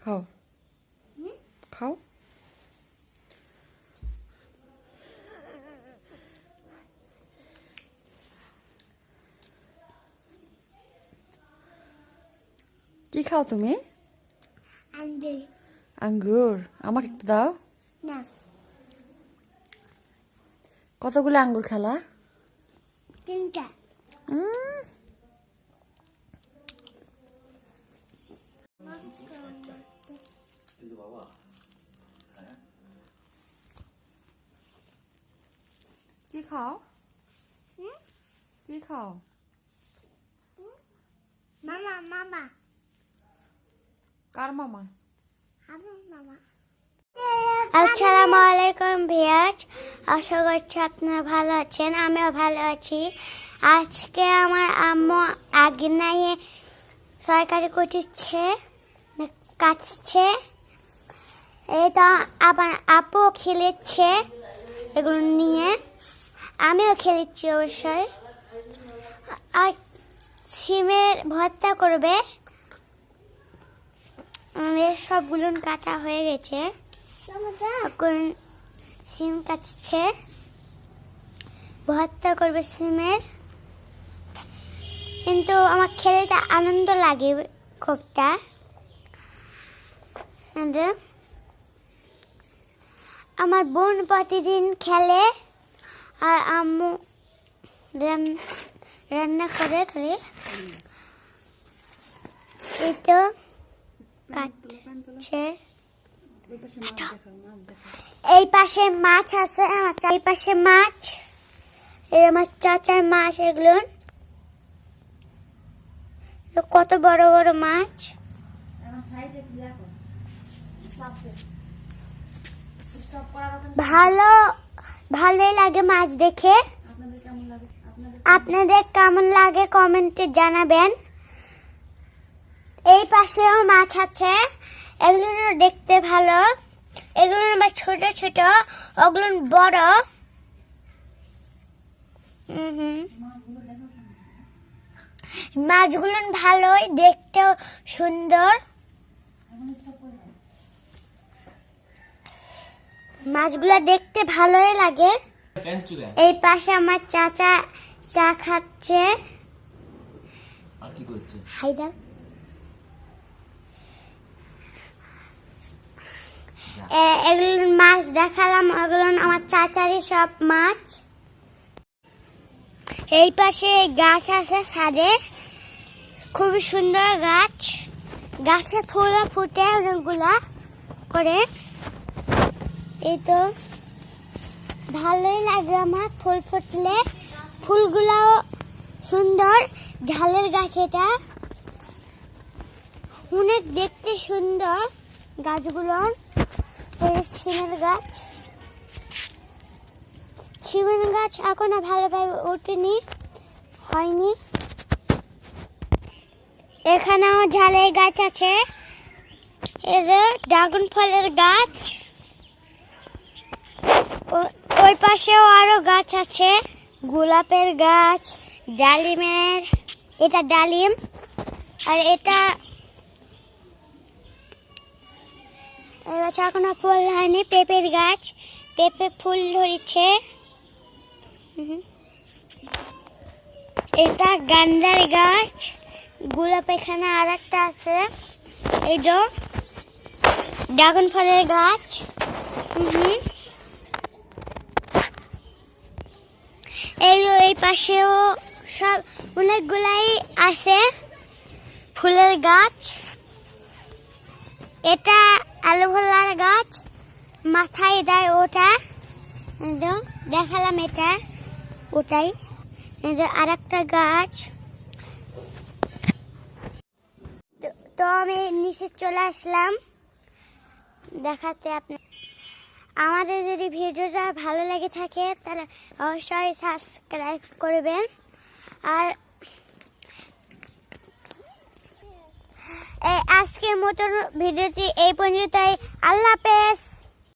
খাও। খাও। কি খাও তুমি? আঙ্গুর। আমাকে একটু দাও। না। কতগুলো আঙ্গুর খেলা? তিনটা। খাও? হুম? কি খাও? মামা মামা। কার মামা? আসসালামু আলাইকুম ভিয়াজ আশা করছি আপনারা ভালো আছেন আমিও ভালো আছি। আজকে আমার আম্মু আগনাইয়ে সরকারি কুচিচ্ছে কাটছে এটা আবার আপু খেলেছে এগুলো নিয়ে। আমিও খেলেছি অবশ্যই। আর সিমের ভর্তা করবে। আমাদের সবগুলো কাটা হয়ে গেছে। এখন সিম কাটছে। ভর্তা করবে সিমের। কিন্তু আমার খেলতে আনন্দ লাগে খুবটা। আমার বোন প্রতিদিন খেলে। আর আম্মু রান- রান্না করে করে এই তো কাটছে। এই পাশে মাছ আছে এই পাশে মাছ। এই আমার চাচার মাছ এগুলো কত বড় বড় মাছ। ভালো ভালোই লাগে মাছ দেখে। আপনাদের কেমন লাগে কমেন্টে জানাবেন। এই পাশেও মাছ আছে, এগুলো দেখতে ভালো। এগুলো আবার ছোট ছোট, ওগুলো বড়। মাছগুলো ভালোই দেখতেও সুন্দর। মাছগুলো দেখতে ভালোই লাগে। এই পাশে আমার চাচা চা খাচ্ছে। আর কি করছে? হাইদা এগুলো মাছ দেখালাম ওগুলো আমার চাচারই সব মাছ। এই পাশে গাছ আছে ছাদে। খুবই সুন্দর গাছ। গাছে ফুলও ফুটে অনেকগুলা করে। এই তো ভালোই লাগে আমার ফুল ফুটলে। ফুলগুলাও সুন্দর। ঝালের গাছ এটা। অনেক দেখতে সুন্দর গাছগুলো। সিমের গাছ। সিমের গাছ এখনও ভালোভাবে ওঠেনি হয়নি। এখানেও ঝালের গাছ আছে। এদের ড্রাগন ফলের গাছ। ওই পাশেও আরও গাছ আছে। গোলাপের গাছ, ডালিমের, এটা ডালিম, আর এটা গাছ এখনও ফুল হয়নি, পেঁপের গাছ। পেঁপে ফুল ধরেছে। এটা গান্দার গাছ। গোলাপ এখানে আর একটা আছে। এই তো ড্রাগন ফলের গাছ। হুম। এই এই পাশেও সব অনেকগুলাই আছে ফুলের গাছ। এটা অ্যালোভেরার গাছ, মাথায় দেয় ওটা। দেখালাম এটা, ওটাই। আর একটা গাছ। তো আমি নিচে চলে আসলাম। দেখাতে আপনার আমাদের যদি ভিডিওটা ভালো লেগে থাকে, তাহলে অবশ্যই সাবস্ক্রাইব করবেন। আর আজকের মতন ভিডিওটি এই পর্যন্তই। আল্লাহ হাফেজ।